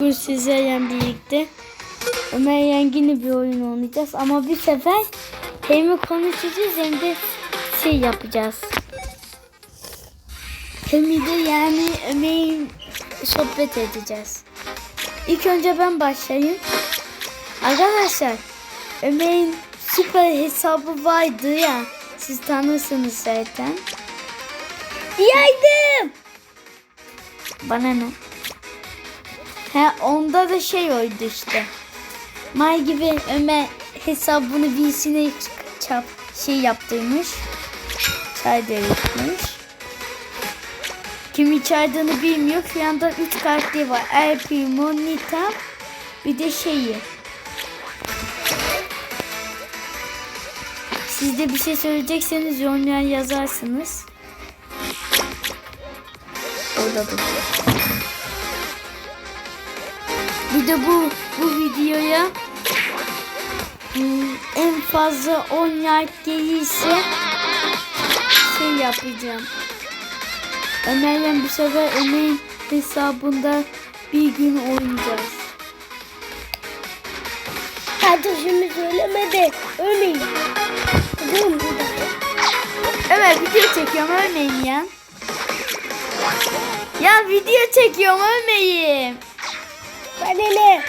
Bugün sizlerle birlikte Ömer Yengin'le bir oyun oynayacağız. Ama bir sefer hem konuşacağız hem de şey yapacağız. Hem de yani Ömer'in sohbet edeceğiz. İlk önce ben başlayayım. Arkadaşlar Ömer'in süper hesabı vardı ya. Siz tanırsınız zaten. Yaydım. Bana ne? He onda da şey oydu işte. May gibi Ömer hesabını birisine çap şey yaptırmış. Çay dövmüş. Kimi çağırdığını bilmiyor. Şu anda 3 karakteri var. El Primo, Nita, bir de şeyi. Siz de bir şey söyleyecekseniz yorumlara yazarsınız. Orada dur. Bir de bu bu videoya hmm, en fazla 10 like gelirse şey yapacağım. Ömer'le bu sefer Ömer'in hesabında bir gün oynayacağız. Kardeşimi söyleme de mi? Ömer video çekiyorum ölmeyin ya. Ya video çekiyorum ölmeyin. Bana ne?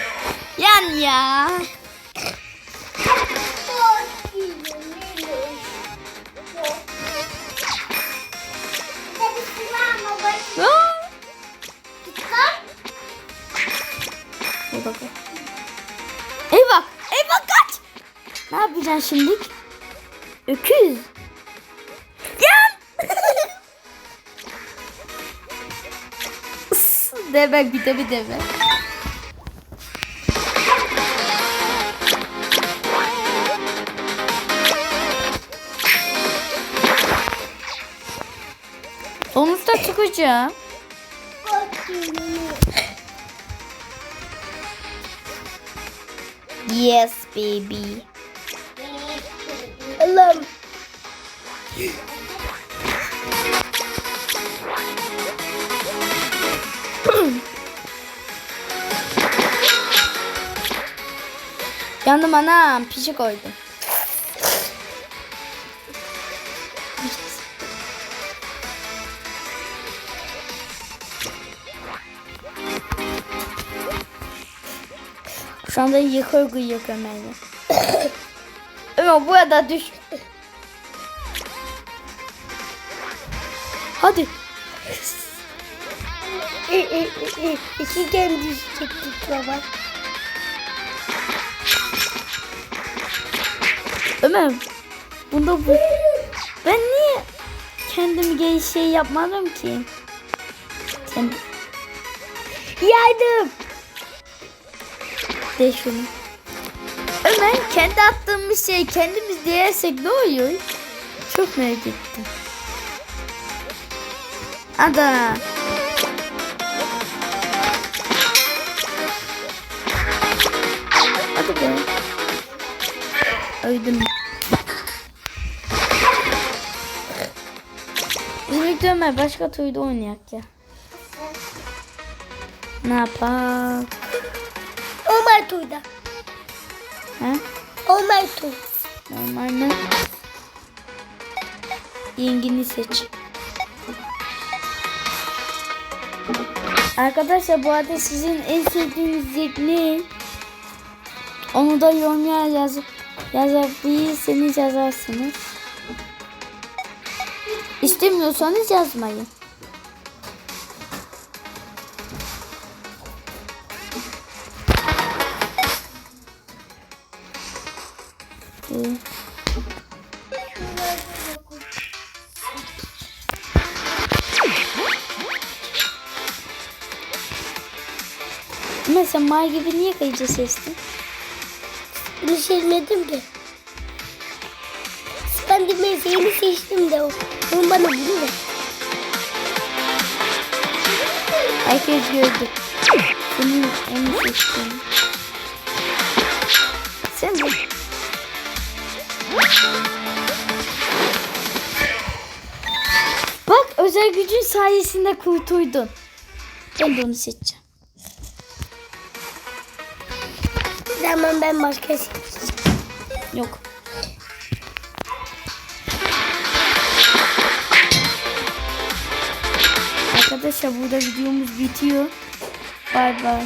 Yan ya. Ey bak. Kaç! Ne yapacaksın şimdi? Öküz. Yan! Is, deve bir de bir deve. Sonuçta çıkacağım. Yes baby. Allah'ım. Yandım anam pişi koydum. Anda yıkır gıyık Ömer'i. Ömer burada düş. Hadi. İ, i, i, i. İki gen düşecektik baba. Ömer. Bunda bu. Ben niye kendimi gay şey yapmadım ki? Sen Yardım. De şunu. Ömer kendi attığımız şey kendimiz diyersek ne oluyor? Çok merak ettim. Ada. Hadi be. Öldüm. Birlikte Ömer başka türlü oynayak ya. Ne yapak? Olmay tuyda. He? Olmay tuy. Normal mi? Yengini seç. Arkadaşlar bu arada sizin en sevdiğiniz renk ne? Onu da yorumlara yazıp yazabilirseniz yazarsınız. İstemiyorsanız yazmayın. Mesela May gibi niye kayıcı seçtin? Düşürmedim ki. Ben de mesleğini seçtim de o. Onu bana bulur. Herkes gördü. Senin en seçtiğin. Sen de. özel gücün sayesinde kurtuldun. Ben de onu seçeceğim. Zaman ben başka seçeceğim. Yok. Arkadaşlar burada videomuz bitiyor. Bay bay.